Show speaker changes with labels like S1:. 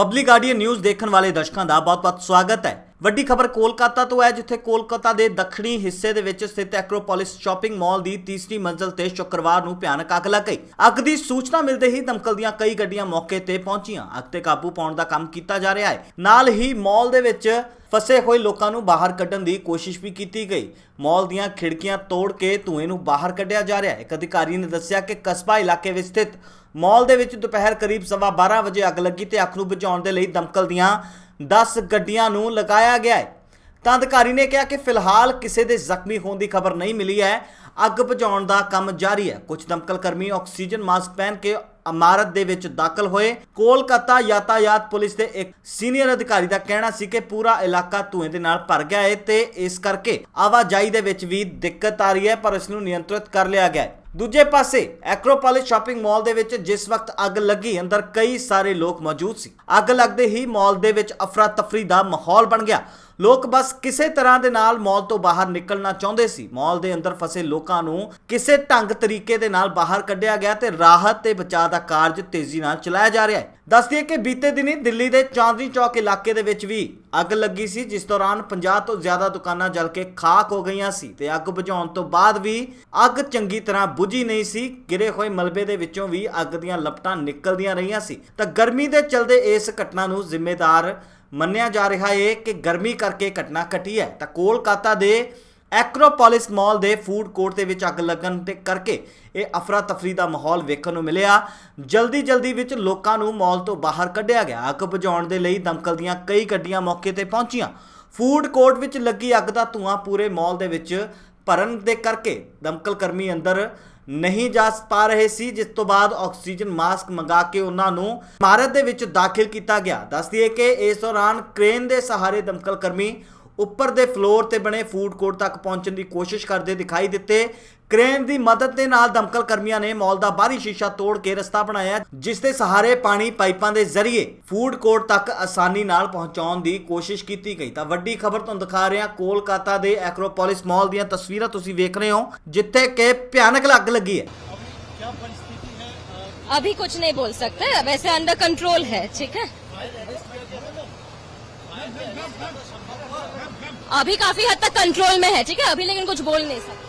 S1: Public guardian news ਦੇਖਣ ਵਾਲੇ ਦਰਸ਼ਕਾਂ ਦਾ ਬਹੁਤ-ਬਹੁਤ ਸਵਾਗਤ ਹੈ। ਵੱਡੀ ਖਬਰ ਕੋਲਕਾਤਾ ਤੋਂ ਹੈ, ਜਿੱਥੇ ਕੋਲਕਾਤਾ ਦੇ ਦੱਖਣੀ ਹਿੱਸੇ ਦੇ ਵਿੱਚ ਸਥਿਤ ਐਕਰੋਪੋਲਿਸ ਸ਼ਾਪਿੰਗ ਮਾਲ ਦੀ ਤੀਸਰੀ ਮੰਜ਼ਲ ਤੇ ਸ਼ੁੱਕਰਵਾਰ ਨੂੰ ਭਿਆਨਕ ਅੱਗ ਲੱਗ ਗਈ। ਅੱਗ ਦੀ ਸੂਚਨਾ ਮਿਲਦੇ ਹੀ ਦਮਕਲ ਦੀਆਂ ਕਈ ਗੱਡੀਆਂ ਮੌਕੇ ਤੇ ਪਹੁੰਚੀਆਂ। ਅੱਗ ਤੇ ਕਾਬੂ ਪਾਉਣ ਦਾ ਕੰਮ ਕੀਤਾ ਜਾ ਰਿਹਾ ਹੈ। ਨਾਲ ਹੀ ਮਾਲ ਦੇ ਵਿੱਚ ਫਸੇ ਹੋਏ ਲੋਕਾਂ ਨੂੰ ਬਾਹਰ ਕੱਢਣ ਦੀ ਕੋਸ਼ਿਸ਼ ਵੀ ਕੀਤੀ ਗਈ। ਮਾਲ ਦੀਆਂ ਖਿੜਕੀਆਂ ਤੋੜ ਕੇ ਧੂਏ ਨੂੰ ਬਾਹਰ ਕੱਢਿਆ ਜਾ ਰਿਹਾ ਹੈ। ਇੱਕ ਅਧਿਕਾਰੀ ਨੇ ਦੱਸਿਆ ਕਿ ਕਸਬਾ ਇਲਾਕੇ ਵਿੱਚ ਸਥਿਤ ਮਾਲ ਦੇ ਵਿੱਚ ਦੁਪਹਿਰ ਕਰੀਬ ਸਵਾ 12 ਵਜੇ ਅੱਗ ਲੱਗੀ ਤੇ ਅੱਗ ਨੂੰ ਬੁਝਾਉਣ ਦੇ ਲਈ ਦਮਕਲ ਦੀਆਂ 10 ਗੱਡੀਆਂ ਨੂੰ ਲਗਾਇਆ ਗਿਆ ਹੈ। ਤਾਂ ਅਧਿਕਾਰੀ ਨੇ ਕਿਹਾ ਕਿ ਫਿਲਹਾਲ ਕਿਸੇ ਦੇ ਜ਼ਖਮੀ ਹੋਣ ਦੀ ਖਬਰ ਨਹੀਂ ਮਿਲੀ ਹੈ। ਅੱਗ ਬੁਝਾਉਣ ਦਾ ਕੰਮ ਜਾਰੀ ਹੈ। ਕੁਝ ਦਮਕਲ ਕਰਮੀ ਆਕਸੀਜਨ ਮਾਸਕ ਪਹਿਨ ਕੇ ਇਮਾਰਤ ਦੇ ਵਿੱਚ ਦਾਖਲ ਹੋਏ। ਕੋਲਕਾਤਾ ਯਾਤਾਯਾਤ ਪੁਲਿਸ ਦੇ ਇੱਕ ਸੀਨੀਅਰ ਅਧਿਕਾਰੀ ਦਾ ਕਹਿਣਾ ਸੀ ਕਿ ਪੂਰਾ ਇਲਾਕਾ ਧੂਏ ਦੇ ਨਾਲ ਭਰ ਗਿਆ ਹੈ ਤੇ ਇਸ ਕਰਕੇ ਆਵਾਜਾਈ ਦੇ ਵਿੱਚ ਵੀ ਦਿੱਕਤ ਆ ਰਹੀ ਹੈ, ਪਰ ਇਸ ਨੂੰ ਨਿਯੰਤਰਿਤ ਕਰ ਲਿਆ ਗਿਆ ਹੈ। ਦੂਜੇ ਪਾਸੇ ਐਕਰੋਪੋਲਿਸ ਸ਼ਾਪਿੰਗ ਮਾਲ ਦੇ ਵਿੱਚ ਜਿਸ ਵਕਤ ਅੱਗ ਲੱਗੀ, ਅੰਦਰ ਕਈ ਸਾਰੇ ਲੋਕ ਮੌਜੂਦ ਸੀ। ਅੱਗ ਲੱਗਦੇ ਹੀ ਮਾਲ ਦੇ ਵਿੱਚ ਅਫਰਾ ਤਫਰੀ ਦਾ ਮਾਹੌਲ ਬਣ ਗਿਆ। ਲੋਕ ਬਸ ਕਿਸੇ ਤਰ੍ਹਾਂ ਦੇ ਨਾਲ ਮਾਲ ਤੋਂ ਬਾਹਰ ਨਿਕਲਣਾ ਚਾਹੁੰਦੇ ਸੀ। ਮਾਲ ਦੇ ਅੰਦਰ ਫਸੇ ਲੋਕਾਂ ਨੂੰ ਕਿਸੇ ਢੰਗ ਤਰੀਕੇ ਦੇ ਨਾਲ ਬਾਹਰ ਕੱਢਿਆ ਗਿਆ ਤੇ ਰਾਹਤ ਤੇ ਬਚਾਅ ਦਾ ਕਾਰਜ ਤੇਜ਼ੀ ਨਾਲ ਚਲਾਇਆ ਜਾ ਰਿਹਾ ਹੈ। ਦੱਸ ਦਈਏ ਕਿ ਬੀਤੇ ਦਿਨੀ ਦਿੱਲੀ ਦੇ ਚਾਂਦਨੀ ਚੌਕ ਇਲਾਕੇ ਦੇ ਵਿੱਚ ਵੀ ਅੱਗ ਲੱਗੀ ਸੀ, ਜਿਸ ਦੌਰਾਨ 50 ਤੋਂ ਜ਼ਿਆਦਾ ਦੁਕਾਨਾਂ ਜਲ ਕੇ ਖਾਕ ਹੋ ਗਈਆਂ ਸੀ ਤੇ ਅੱਗ ਬੁਝਾਉਣ ਤੋਂ ਬਾਅਦ ਵੀ ਅੱਗ ਚੰਗੀ ਤਰ੍ਹਾਂ ਬੁਝੀ ਨਹੀਂ ਸੀ। ਗਿਰੇ ਹੋਏ ਮਲਬੇ ਦੇ ਵਿੱਚੋਂ ਵੀ ਅੱਗ ਦੀਆਂ ਲਪਟਾਂ ਨਿਕਲਦੀਆਂ ਰਹੀਆਂ ਸੀ। ਤਾਂ ਗਰਮੀ ਦੇ ਚਲਦੇ ਇਸ ਘਟਨਾ ਨੂੰ ਜ਼ਿੰਮੇਦਾਰ ਮੰਨਿਆ ਜਾ ਰਿਹਾ ਹੈ ਕਿ ਗਰਮੀ ਕਰਕੇ ਘਟਨਾ ਘਟੀ ਹੈ। ਤਾਂ ਕੋਲਕਾਤਾ ਦੇ ਐਕਰੋਪੋਲਿਸ ਮਾਲ ਦੇ ਫੂਡ ਕੋਰਟ ਦੇ ਵਿੱਚ ਅੱਗ ਲੱਗਣ ਤੇ ਕਰਕੇ ਇਹ ਅਫਰਾ ਤਫਰੀ ਦਾ ਮਾਹੌਲ ਵੇਖਣ ਨੂੰ ਮਿਲਿਆ। ਜਲਦੀ ਜਲਦੀ ਵਿੱਚ ਲੋਕਾਂ ਨੂੰ ਮਾਲ ਤੋਂ ਬਾਹਰ ਕੱਢਿਆ ਗਿਆ। ਅੱਗ ਬੁਝਾਉਣ ਦੇ ਲਈ ਦਮਕਲ ਦੀਆਂ ਕਈ ਗੱਡੀਆਂ ਮੌਕੇ ਤੇ ਪਹੁੰਚੀਆਂ। ਫੂਡ ਕੋਰਟ ਵਿੱਚ ਲੱਗੀ ਅੱਗ ਦਾ ਧੂਆਂ ਪੂਰੇ ਮਾਲ ਦੇ ਵਿੱਚ ਭਰਨ ਦੇ ਕਰਕੇ ਦਮਕਲ ਕਰਮੀ ਅੰਦਰ ਨਹੀਂ ਜਾ ਪਾ ਰਹੇ ਸੀ, ਜਿਸ ਤੋਂ ਬਾਅਦ ਆਕਸੀਜਨ ਮਾਸਕ ਮੰਗਾ ਕੇ ਉਹਨਾਂ ਨੂੰ ਇਮਾਰਤ ਦੇ ਵਿੱਚ ਦਾਖਲ ਕੀਤਾ ਗਿਆ। ਦੱਸਦੀ ਦਈਏ ਕਿ ਇਸ ਦੌਰਾਨ ਕ੍ਰੇਨ ਦੇ ਸਹਾਰੇ ਦਮਕਲ ਕਰਮੀ ਉੱਪਰ ਦੇ ਫਲੋਰ ਤੇ ਬਣੇ ਫੂਡ ਕੋਰਟ ਤੱਕ ਪਹੁੰਚਣ ਦੀ ਕੋਸ਼ਿਸ਼ ਕਰਦੇ ਦਿਖਾਈ ਦਿੱਤੇ ਕ੍ਰੇਨ ਦੀ ਮਦਦ ਦੇ ਨਾਲ ਦਮਕਲ ਕਰਮੀਆਂ ਨੇ ਮਾਲ ਦਾ ਬਾਹਰੀ ਸ਼ੀਸ਼ਾ ਤੋੜ ਕੇ ਰਸਤਾ ਬਣਾਇਆ ਜਿਸ ਦੇ ਸਹਾਰੇ ਪਾਣੀ ਪਾਈਪਾਂ ਦੇ ਜ਼ਰੀਏ ਫੂਡ ਕੋਰਟ ਤੱਕ ਆਸਾਨੀ ਨਾਲ ਪਹੁੰਚਾਉਣ ਦੀ ਕੋਸ਼ਿਸ਼ ਕੀਤੀ ਗਈ ਤਾਂ ਵੱਡੀ ਖਬਰ ਤੁਹਾਨੂੰ ਦਿਖਾ ਰਹੇ ਹਾਂ ਕੋਲਕਾਤਾ ਦੇ ਐਕਰੋਪੋਲਿਸ ਮਾਲ ਦੀਆਂ ਤਸਵੀਰਾਂ ਤੁਸੀਂ ਵੇਖ ਰਹੇ ਹੋ ਜਿੱਥੇ ਕਿ ਭਿਆਨਕ ਅੱਗ ਲੱਗੀ ਹੈ
S2: अभी कुछ नहीं बोल सकते वैसे अंडर कंट्रोल है ठीक है अभी काफी हद तक कंट्रोल में है ठीक है अभी लेकिन कुछ बोल नहीं सकते